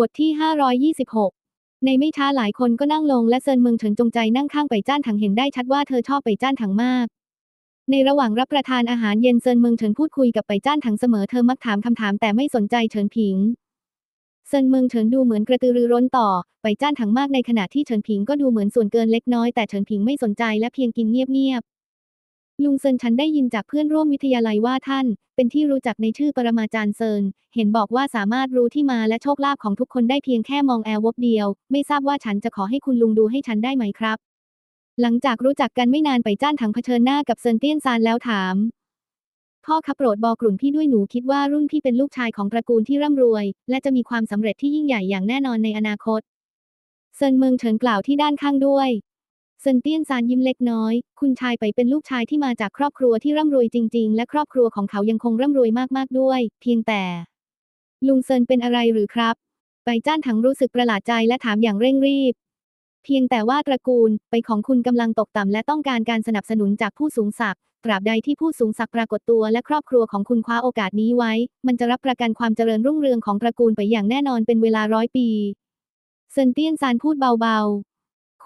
บทที่ 526 ในไม่ช้าหลายคนก็นั่งลงและเซินเมืองเฉินจงใจนั่งข้างไปจ้านถังเห็นได้ชัดว่าเธอชอบไปจ้านถังมาก ในระหว่างรับประทานอาหารเย็นเซินเมืองเฉินพูดคุยกับไปจ้านถังเสมอเธอมักถามคำถามแต่ไม่สนใจเฉินผิง เซินเมืองเฉินดูเหมือนกระตือรือร้นต่อ ไปจ้านถังมากในขณะที่เฉินผิงก็ดูเหมือนส่วนเกินเล็กน้อยแต่เฉินผิงไม่สนใจและเพียงกินเงียบ ลุงเซินฉันได้ยินจากเพื่อนร่วมวิทยาลัยว่าท่าน เป็นที่รู้จักในชื่อปรมาจารย์เซิน เห็นบอกว่าสามารถรู้ที่มาและโชคลาภของทุกคนได้เพียงแค่มองแอลวบเดียว ไม่ทราบว่าฉันจะขอให้คุณลุงดูให้ฉันได้ไหมครับ หลังจากรู้จักกันไม่นานไปจ้านถังเผชิญหน้ากับเซินเตี้ยนซานแล้วถาม พ่อขับโปรดบอกลุ่นพี่ด้วยหนูคิดว่ารุ่นพี่เป็นลูกชายของตระกูลที่ร่ำรวย และจะมีความสำเร็จที่ยิ่งใหญ่อย่างแน่นอนในอนาคต เซินเมืองเฉินกล่าวที่ด้านข้างด้วย เซินเตี้ยนซานยิ้มเล็กน้อย คุณชายไปเป็นลูกชายที่มาจากครอบครัวที่ร่ำรวยจริง ๆ และครอบครัวของเขายังคงร่ำรวยมากๆด้วย เพียงแต่ ลุงเซินเป็นอะไรหรือครับ ไปจ้านถังรู้สึกประหลาดใจและถามอย่างเร่งรีบ เพียงแต่ว่าตระกูลไปของคุณกำลังตกต่ำและต้องการการสนับสนุนจากผู้สูงศักดิ์ตราบใดที่ผู้สูงศักดิ์ปรากฏตัวและครอบครัวของคุณคว้าโอกาสนี้ไว้ มันจะรับประกันความเจริญรุ่งเรืองของตระกูลไปอย่างแน่นอนเป็นเวลาร้อยปีเซินเตี้ยนซานพูดเบาๆ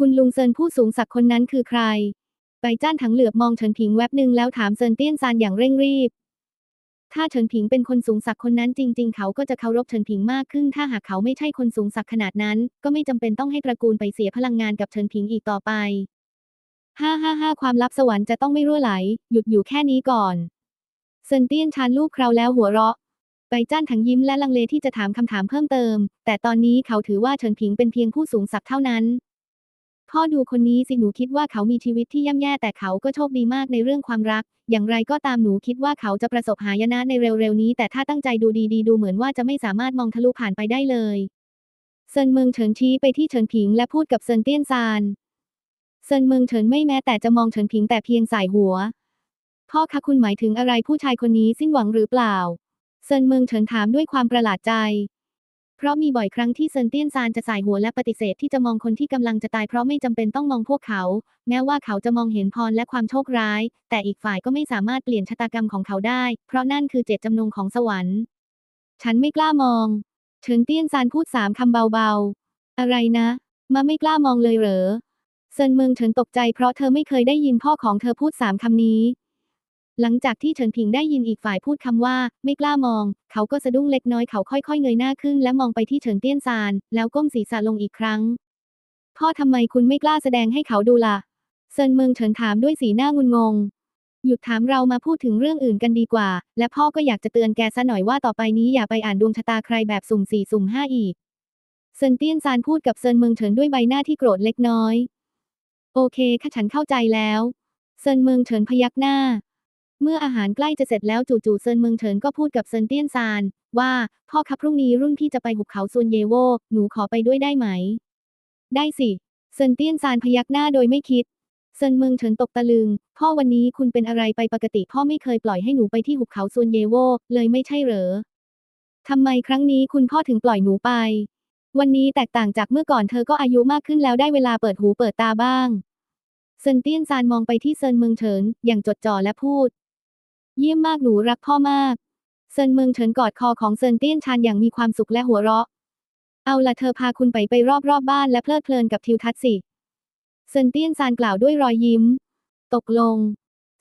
คุณลุงเซินผู้สูงศักดิ์คนนั้นคือใคร ไปจ้านถังเหลือบมองเฉินผิงแวบหนึ่งแล้วถามเซินเตี้ยนซานอย่างเร่งรีบ ถ้าเฉินผิงเป็นคนสูงศักดิ์คนนั้นจริง ๆ เขาก็จะเคารพเฉินผิงมากขึ้น ถ้าหากเขาไม่ใช่คนสูงศักดิ์ขนาดนั้น ก็ไม่จำเป็นต้องให้ตระกูลไปเสียพลังงานกับเฉินผิงอีกต่อไปห้าห้าห้าความลับสวรรค์จะต้องไม่รั่วไหล หยุดอยู่แค่นี้ก่อน เซินเตี้ยนชานลูกคราวแล้วหัวเราะไปจ้านถังยิ้มและลังเลที่จะถามคำถามเพิ่มเติม แต่ตอนนี้เขาถือว่าเฉินผิงเป็นเพียงผู้สูงศักดิ์เท่านั้น พ่อดูคนนี้สิหนูคิดว่าเขามีชีวิตที่ย่ำแย่แต่เขาก็โชคดีมากในเรื่องความรัก อย่างไรก็ตามหนูคิดว่าเขาจะประสบหายนะในเร็วๆนี้ แต่ถ้าตั้งใจดูดีๆดูเหมือนว่าจะไม่สามารถมองทะลุผ่านไปได้เลยเซินเมืองเฉินชี้ไปที่เฉินผิงและพูดกับเซินเตี้ยนซานเซินเมืองเฉินไม่แม้แต่จะมองเฉินผิงแต่เพียงสายหัว พ่อคะคุณหมายถึงอะไรผู้ชายคนนี้สิ้นหวังหรือเปล่าเซินเมืองเฉินถามด้วยความประหลาดใจ เพราะมีบ่อยครั้งที่เซินเตี้ยนซานจะสายหัวและปฏิเสธที่จะมองคนที่กำลังจะตายเพราะไม่จำเป็นต้องมองพวกเขา แม้ว่าเขาจะมองเห็นพรและความโชคร้าย แต่อีกฝ่ายก็ไม่สามารถเปลี่ยนชะตากรรมของเขาได้ เพราะนั่นคือเจตจำนงของสวรรค์ ฉันไม่กล้ามอง เฉินเตี้ยนซานพูดสามคำเบาๆ อะไรนะ มาไม่กล้ามองเลยเหรอ เซินเมืองเฉินตกใจเพราะเธอไม่เคยได้ยินพ่อของเธอพูดสามคำนี้ หลังจากที่เฉินผิงได้ยินอีกฝ่ายพูดคำว่า ไม่กล้ามอง เขาก็สะดุ้งเล็กน้อยเขาค่อยๆเงยหน้าขึ้นและมองไปที่เฉินเตี้ยนซาน แล้วก้มศีรษะลงอีกครั้ง พ่อทำไมคุณไม่กล้าแสดงให้เขาดูล่ะเซินเมืองเฉินถามด้วยสีหน้างุนงง หยุดถามเรามาพูดถึงเรื่องอื่นกันดีกว่า และพ่อก็อยากจะเตือนแกซะหน่อยว่าต่อไปนี้อย่าไปอ่านดวงชะตาใครแบบสุ่มสี่สุ่มห้าอีกเซินเตี้ยนซานพูดกับเซินเมืองเฉินด้วยใบหน้าที่โกรธเล็กน้อย โอเคค่ะฉันเข้าใจแล้ว เซินเมืองเฉินพยักหน้า เมื่ออาหารใกล้จะเสร็จแล้วจู่ๆเซินเมืองเฉินก็พูดกับเซินเตี้ยนซาน ว่า พ่อครับพรุ่งนี้รุ่นพี่จะไปหุบเขาซวนเยโว หนูขอไปด้วยได้ไหม ได้สิเซินเตี้ยนซานพยักหน้าโดยไม่คิดเซินเมืองเฉินตกตะลึง พ่อวันนี้คุณเป็นอะไรไปปกติพ่อไม่เคยปล่อยให้หนูไปที่หุบเขาซวนเยโว เลยไม่ใช่เหรอ ทำไมครั้งนี้คุณพ่อถึงปล่อยหนูไป วันนี้แตกต่างจากเมื่อก่อนเธอก็อายุมากขึ้นแล้วได้เวลาเปิดหูเปิดตาบ้าง เซินเตี้ยนซานมองไปที่เซินเมืองเฉินอย่างจดจ่อและพูด เยี่ยมมากหนูรักพ่อมาก เซินเมืองเฉินกอดคอของเซินเตี้ยนชานอย่างมีความสุขและหัวเราะ เอาละเธอพาคุณไปไปรอบๆบบ้านและเพลิดเพลินกับทิวทัศน์สิ เซินเตี้ยนซานกล่าวด้วยรอยยิ้ม ตกลง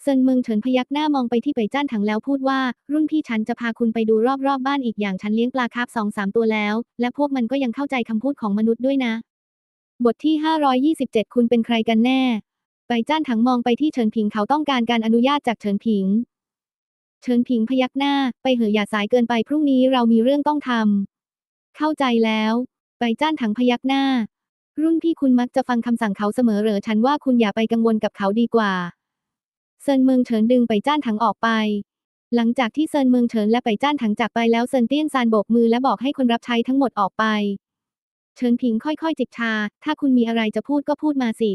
เซินเมืองเฉินพยักหน้ามองไปที่ไปจ้านถังแล้วพูดว่า รุ่นพี่ฉันจะพาคุณไปดูรอบๆบบ้านอีกอย่างฉันเลี้ยงปลาคาร์ฟสองสามตัวแล้ว และพวกมันก็ยังเข้าใจคำพูดของมนุษย์ด้วยนะ บทที่ 527 คุณเป็นใครกันแน่ ไปจ้านถังมองไปที่เฉินผิงเขาต้องการการอนุญาตจากเฉินผิง เฉินผิงพยักหน้า ไปเหอะอย่าสายเกินไปพรุ่งนี้เรามีเรื่องต้องทำ เข้าใจแล้ว ไปจ้านถังพยักหน้า รุ่นพี่คุณมักจะฟังคำสั่งเขาเสมอเหรอฉันว่าคุณอย่าไปกังวลกับเขาดีกว่า เซินเมืองเฉินดึงไปจ้านถังออกไป หลังจากที่เซินเมืองเฉินและไปจ้านถังจากไปแล้วเซินเตี้ยนซานโบกมือและบอกให้คนรับใช้ทั้งหมดออกไป เฉินผิงค่อยๆ จิบชา ถ้าคุณมีอะไรจะพูดก็พูดมาสิ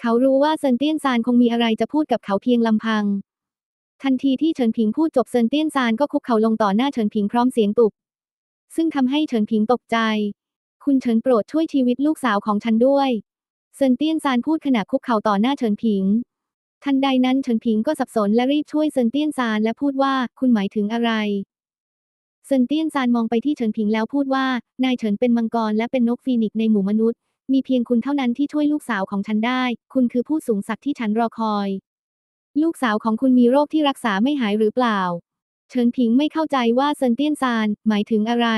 เขารู้ว่าเซินเตี้ยนซานคงมีอะไรจะพูดกับเขาเพียงลำพัง ทันทีที่เฉินผิงพูดจบเซินเตี้ยนซานก็คุกเข่าลงต่อหน้าเฉินผิงพร้อมเสียงตุบ ซึ่งทำให้เฉินผิงตกใจ คุณเฉินโปรดช่วยชีวิตลูกสาวของฉันด้วย เซินเตี้ยนซานพูดขณะคุกเข่าต่อหน้าเฉินผิง ทันใดนั้นเฉินผิงก็สับสนและรีบช่วยเซินเตี้ยนซานและพูดว่าคุณหมายถึงอะไร เซินเตี้ยนซานมองไปที่เฉินผิงแล้วพูดว่านายเฉินเป็นมังกรและเป็นนกฟีนิกในหมู่มนุษย์มีเพียงคุณเท่านั้นที่ช่วยลูกสาวของฉันได้ คุณคือผู้สูงศักดิ์ที่ฉันรอคอย ลูกสาวของคุณมีโรคที่รักษาไม่หายหรือเปล่า เฉินผิงไม่เข้าใจว่าเซินเตี้ยนซานหมายถึงอะไร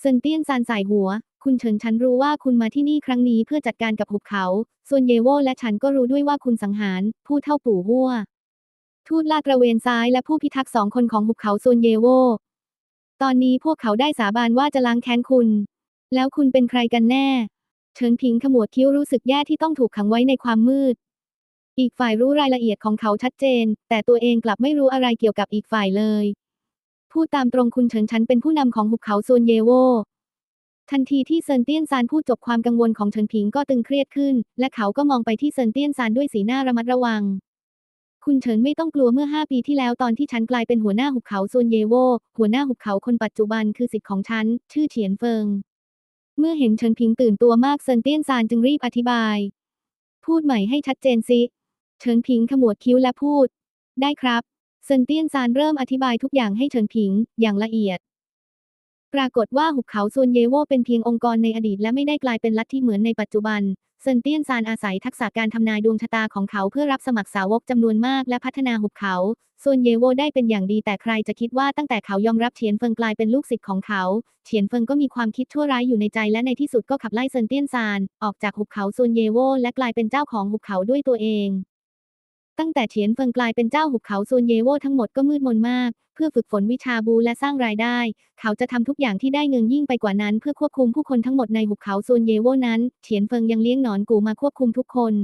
เซินเตี้ยนซานสายหัว คุณเฉินฉันรู้ว่าคุณมาที่นี่ครั้งนี้เพื่อจัดการกับหุบเขา ส่วนเยโวและฉันก็รู้ด้วยว่าคุณสังหาร ผู้เท่าปู่วัว ทูตลาดตระเวนซ้ายและผู้พิทักษ์สองคนของหุบเขาโซนเยโว ตอนนี้พวกเขาได้สาบานว่าจะล้างแค้นคุณ แล้วคุณเป็นใครกันแน่ เฉินผิงขมวดคิ้วรู้สึกแย่ที่ต้องถูกขังไว้ในความมืด อีกฝ่ายรู้รายละเอียดของเขาชัดเจน แต่ตัวเองกลับไม่รู้อะไรเกี่ยวกับอีกฝ่ายเลย พูดตามตรงคุณเฉินฉันเป็นผู้นำของหุบเขาโซนเยโว ทันทีที่เซินเตี้ยนซานพูดจบความกังวลของเฉินผิงก็ตึงเครียดขึ้น และเขาก็มองไปที่เซินเตี้ยนซานด้วยสีหน้าระมัดระวัง คุณเฉินไม่ต้องกลัวเมื่อ 5 ปีที่แล้วตอนที่ฉันกลายเป็นหัวหน้าหุบเขาโซนเยโว หัวหน้าหุบเขาคนปัจจุบันคือสิทธิ์ของฉัน ชื่อเฉียนเฟิง เมื่อเห็นเฉินผิงตื่นตัวมากเซินเตี้ยนซานจึงรีบอธิบาย พูดใหม่ให้ชัดเจนสิ ฉินผิงขมวดคิ้วและพูด ได้ครับเซินเตี้ยนซานเริ่มอธิบายทุกอย่างให้เฉินผิงอย่างละเอียด ปรากฏว่าหุบเขาโซนเยโวเป็นเพียงองค์กรในอดีตและไม่ได้กลายเป็นลัทธิเหมือนในปัจจุบันเซินเตี้ยนซานอาศัยทักษะการทำนายดวงชะตาของเขาเพื่อรับสมัครสาวกจำนวนมากและพัฒนาหุบเขาโซนเยโวได้เป็นอย่างดีแต่ใครจะคิดว่าตั้งแต่เขายอมรับเฉียนเฟิงกลายเป็นลูกศิษย์ของเขาเฉียนเฟิงก็มีความคิดชั่วร้ายอยู่ในใจและในที่สุดก็ขับไล่เซินเตี้ยนซานออกจากหุบเขาโซนเยโวและกลายเป็นเจ้าของหุบเขาด้วยตัวเอง ตั้งแต่เฉียนเฟิงกลายเป็นเจ้าหุบเขาโซนเยโวทั้งหมดก็มืดมนมาก เพื่อฝึกฝนวิชาบูและสร้างรายได้ เขาจะทำทุกอย่างที่ได้เงินยิ่งไปกว่านั้นเพื่อควบคุมผู้คนทั้งหมดในหุบเขาโซนเยโวนั้น เฉียนเฟิงยังเลี้ยงหนอนกูมาควบคุมทุกคน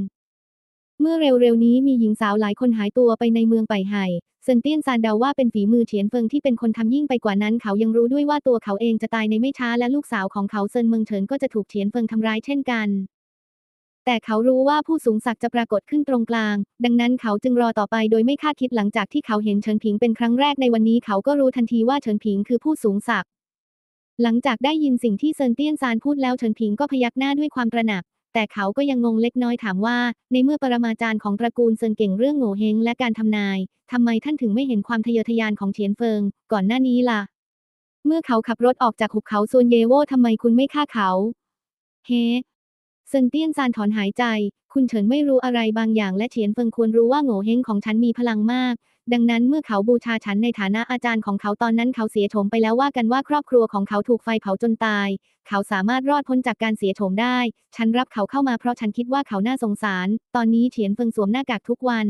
เมื่อเร็วๆนี้มีหญิงสาวหลายคนหายตัวไปในเมืองไปไห่เซินเตี้ยนซานเดาว่าเป็นฝีมือเฉียนเฟิงที่เป็นคนทำยิ่งไปกว่านั้น เขายังรู้ด้วยว่าตัวเขาเองจะตายในไม่ช้าและลูกสาวของเขาเซินเมืองเฉินก็จะถูกเฉียนเฟิงทำร้ายเช่นกัน แต่เขารู้ว่าผู้สูงศักดิ์จะปรากฏขึ้นตรงกลาง ดังนั้นเขาจึงรอต่อไปโดยไม่คาดคิดหลังจากที่เขาเห็นเฉินผิงเป็นครั้งแรกในวันนี้เขาก็รู้ทันทีว่าเฉินผิงคือผู้สูงศักดิ์หลังจากได้ยินสิ่งที่เซินเตี้ยนซานพูดแล้วเฉินผิงก็พยักหน้าด้วยความตระหนัก แต่เขาก็ยังงงเล็กน้อยถามว่า ในเมื่อปรมาจารย์ของตระกูลเซินเก่งเรื่องโง่เฮงและการทำนายทำไมท่านถึงไม่เห็นความทะเยอทะยานของเฉียนเฟิง ก่อนหน้านี้ล่ะ เมื่อเขาขับรถออกจากหุบเขาโซนเยโวทำไมคุณไม่ฆ่าเขา เฮ เซินเตี้ยนซานถอนหายใจ คุณเฉินไม่รู้อะไรบางอย่างและเฉียนเฟิงควรรู้ว่าโง่เฮงของฉันมีพลังมาก ดังนั้นเมื่อเขาบูชาฉันในฐานะอาจารย์ของเขาตอนนั้นเขาเสียโฉมไปแล้วว่ากันว่าครอบครัวของเขาถูกไฟเผาจนตาย เขาสามารถรอดพ้นจากการเสียโฉมได้ ฉันรับเขาเข้ามาเพราะฉันคิดว่าเขาน่าสงสาร ตอนนี้เฉียนเฟิงสวมหน้ากากทุกวัน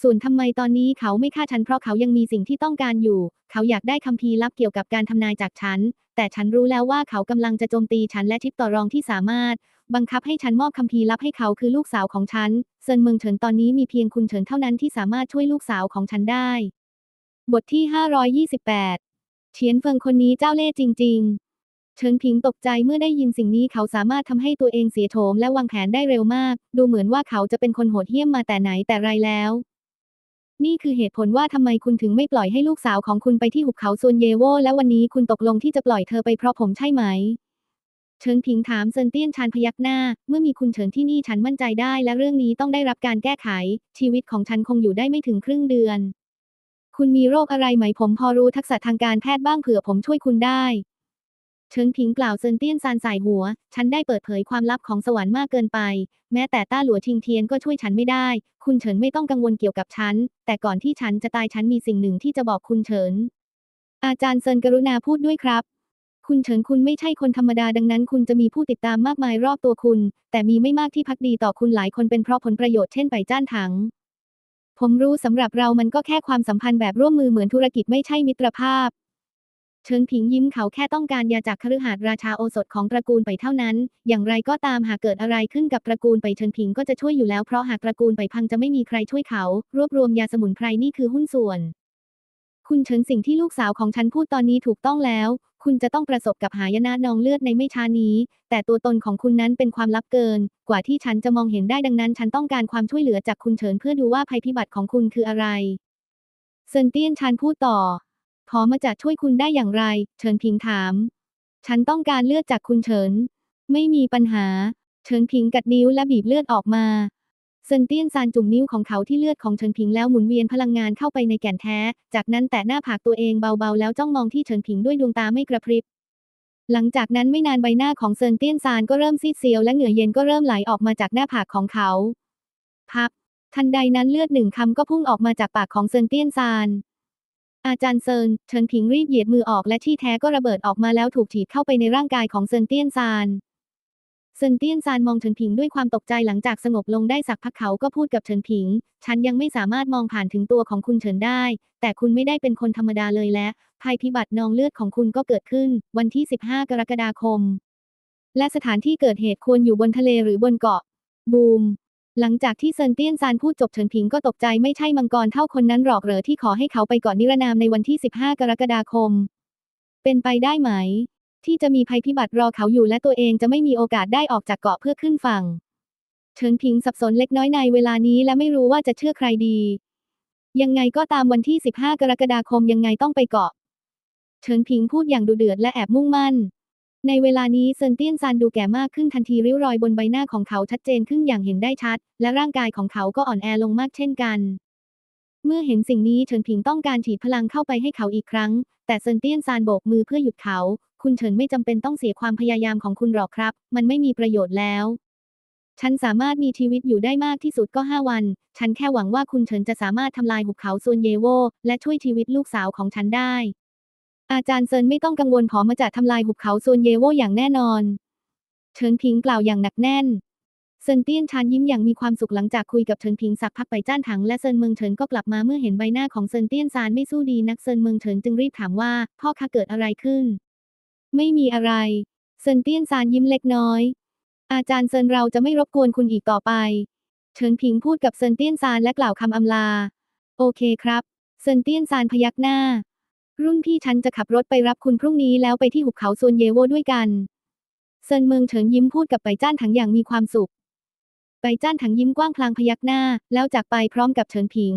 ส่วนทำไมตอนนี้เขาไม่ฆ่าฉันเพราะเขายังมีสิ่งที่ต้องการอยู่ เขาอยากได้คัมภีร์ลับเกี่ยวกับการทำนายจากฉัน แต่ฉันรู้แล้วว่าเขากำลังจะโจมตีฉันและทิปต่อรองที่สามารถ บังคับให้ฉันมอบคัมภีร์ลับให้เขาคือลูกสาวของฉัน เซินเมืองเฉินตอนนี้มีเพียงคุณเฉินเท่านั้นที่สามารถช่วยลูกสาวของฉันได้ บทที่ 528 เฉียนเฟิงคนนี้เจ้าเล่ห์จริง ๆ เฉินผิงตกใจเมื่อได้ยินสิ่งนี้เขาสามารถทำให้ตัวเองเสียโฉมและวางแผนได้เร็วมาก ดูเหมือนว่าเขาจะเป็นคนโหดเหี้ยมมาแต่ไหนแต่ไรแล้ว นี่คือเหตุผลว่าทำไมคุณถึงไม่ปล่อยให้ลูกสาวของคุณไปที่หุบเขาซวนเยโวและวันนี้คุณตกลงที่จะปล่อยเธอไปเพราะผมใช่ไหมเฉินผิงถามเซินเตี้ยนชานพยักหน้า เมื่อมีคุณเฉินที่นี่ฉันมั่นใจได้และเรื่องนี้ต้องได้รับการแก้ไข ชีวิตของฉันคงอยู่ได้ไม่ถึงครึ่งเดือน คุณมีโรคอะไรไหมผมพอรู้ทักษะทางการแพทย์บ้างเผื่อผมช่วยคุณได้ เฉิงผิงกล่าวเซินเตี้ยนซานสายหัว ฉันได้เปิดเผยความลับของสวรรค์มากเกินไป แม้แต่ต้าหลัวชิงเทียนก็ช่วยฉันไม่ได้ คุณเฉินไม่ต้องกังวลเกี่ยวกับฉัน แต่ก่อนที่ฉันจะตายฉันมีสิ่งหนึ่งที่จะบอกคุณเฉิน อาจารย์เซินกรุณาพูดด้วยครับ คุณเฉินคุณไม่ใช่คนธรรมดาดังนั้น คุณจะมีผู้ติดตามมากมายรอบตัวคุณ แต่มีไม่มากที่พักดีต่อคุณหลายคนเป็นเพราะผลประโยชน์เช่นไปจ้านถังผมรู้สำหรับเรามันก็แค่ความสัมพันธ์แบบร่วมมือเหมือนธุรกิจไม่ใช่มิตรภาพ เฉิงผิงยิ้มเขาแค่ต้องการยาจากคฤหาสน์ราชาโอสถของตระกูลไปเท่านั้น อย่างไรก็ตามหากเกิดอะไรขึ้นกับตระกูลไปเฉิงผิงก็จะช่วยอยู่แล้วเพราะหากตระกูลไปพังจะไม่มีใครช่วยเขา รวบรวมยาสมุนไพรนี่คือหุ้นส่วน คุณเฉินสิ่งที่ลูกสาวของฉันพูดตอนนี้ถูกต้องแล้ว คุณจะต้องประสบกับหายนะนองเลือดในไม่ช้านี้ แต่ตัวตนของคุณนั้นเป็นความลับเกิน กว่าที่ฉันจะมองเห็นได้ดังนั้นฉันต้องการความช่วยเหลือจากคุณเฉินเพื่อดูว่าภัยพิบัติของคุณคืออะไรเซินเตี้ยนชานพูดต่อ พอมาจะช่วยคุณได้อย่างไร เฉินพิงถาม ฉันต้องการเลือดจากคุณเฉิน ไม่มีปัญหา เฉินพิงกัดนิ้วและบีบเลือดออกมาเซินเตี้ยนซานจุ่มนิ้วของเขาที่เลือดของเฉินผิงแล้วหมุนเวียนพลังงานเข้าไปในแก่นแท้ จากนั้นแตะหน้าผากตัวเองเบาๆ แล้วจ้องมองที่เฉินผิงด้วยดวงตาไม่กระพริบ หลังจากนั้นไม่นานใบหน้าของเซินเตี้ยนซานก็เริ่มซีดเซียวและเหงื่อเย็นก็เริ่มไหลออกมาจากหน้าผากของเขา พับ ทันใดนั้นเลือดหนึ่งคำก็พุ่งออกมาจากปากของเซินเตี้ยนซาน อาจารย์เซินเฉินผิงรีบเหยียดมือออกและที่แท้ก็ระเบิดออกมาแล้วถูกฉีดเข้าไปในร่างกายของเซินเตี้ยนซานเซินเตี้ยนซานมองเฉินผิงด้วยความตกใจหลังจากสงบลงได้สักพักเขาก็พูดกับเฉินผิง ฉันยังไม่สามารถมองผ่านถึงตัวของคุณเฉินได้ แต่คุณไม่ได้เป็นคนธรรมดาเลยและ ภัยพิบัตินองเลือดของคุณก็เกิดขึ้น วันที่ 15 กรกฎาคม และสถานที่เกิดเหตุควรอยู่บนทะเลหรือบนเกาะ บูม หลังจากที่เซินเตี้ยนซานพูดจบเฉินผิงก็ตกใจไม่ใช่มังกรเท่าคนนั้นหรอกเหรอที่ขอให้เขาไปเกาะนิรนามในวันที่ 15 กรกฎาคม เป็นไปได้ไหม ที่จะมีภัยพิบัติรอเขาอยู่และตัวเองจะไม่มีโอกาสได้ออกจากเกาะเพื่อขึ้นฝั่ง เฉินผิงสับสนเล็กน้อยในเวลานี้และไม่รู้ว่าจะเชื่อใครดี ยังไงก็ตามวันที่ 15 กรกฎาคมยังไงต้องไปเกาะ เฉินผิงพูดอย่างดุเดือดและแอบมุ่งมั่น ในเวลานี้เซินเตี้ยนซานดูแก่มากขึ้นทันทีริ้วรอยบนใบหน้าของเขาชัดเจนขึ้นอย่างเห็นได้ชัด และร่างกายของเขาก็อ่อนแอลงมากเช่นกัน เมื่อเห็นสิ่งนี้เฉินผิงต้องการฉีดพลังเข้าไปให้เขาอีกครั้ง แต่เซินเตี้ยนซานโบกมือเพื่อหยุดเขา คุณเฉินไม่จำเป็นต้องเสียความพยายามของคุณหรอกครับ มันไม่มีประโยชน์แล้ว ฉันสามารถมีชีวิตอยู่ได้มากที่สุดก็ห้าวัน ฉันแค่หวังว่าคุณเฉินจะสามารถทำลายหุบเขาซวนเยโวและช่วยชีวิตลูกสาวของฉันได้ อาจารย์เซินไม่ต้องกังวลผอมาจะทำลายหุบเขาโซนเยโวอย่างแน่นอนเฉินพิงกล่าวอย่างหนักแน่นเซินเตี้ยนชานยิ้มอย่างมีความสุขหลังจากคุยกับเฉินพิงสักพักไปจ้านถังและเซินเมืองเฉินก็กลับมาเมื่อเห็นใบหน้าของเซินเตี้ยนซานไม่สู้ดีนักเซินเมืองเฉินจึงรีบถามว่าพ่อคะเกิดอะไรขึ้น ไม่มีอะไรเซินเตี้ยนซานยิ้มเล็กน้อย อาจารย์เซินเราจะไม่รบกวนคุณอีกต่อไปเฉินผิงพูดกับเซินเตี้ยนซานและกล่าวคำอำลา โอเคครับ เซินเตี้ยนซานพยักหน้า รุ่นพี่ฉันจะขับรถไปรับคุณพรุ่งนี้แล้วไปที่หุบเขาซวนเยโวด้วยกัน เซินเมืองเฉินยิ้มพูดกับไปจ้านถังอย่างมีความสุข ไปจ้านถังยิ้มกว้างพลางพยักหน้า แล้วจากไปพร้อมกับเฉินผิง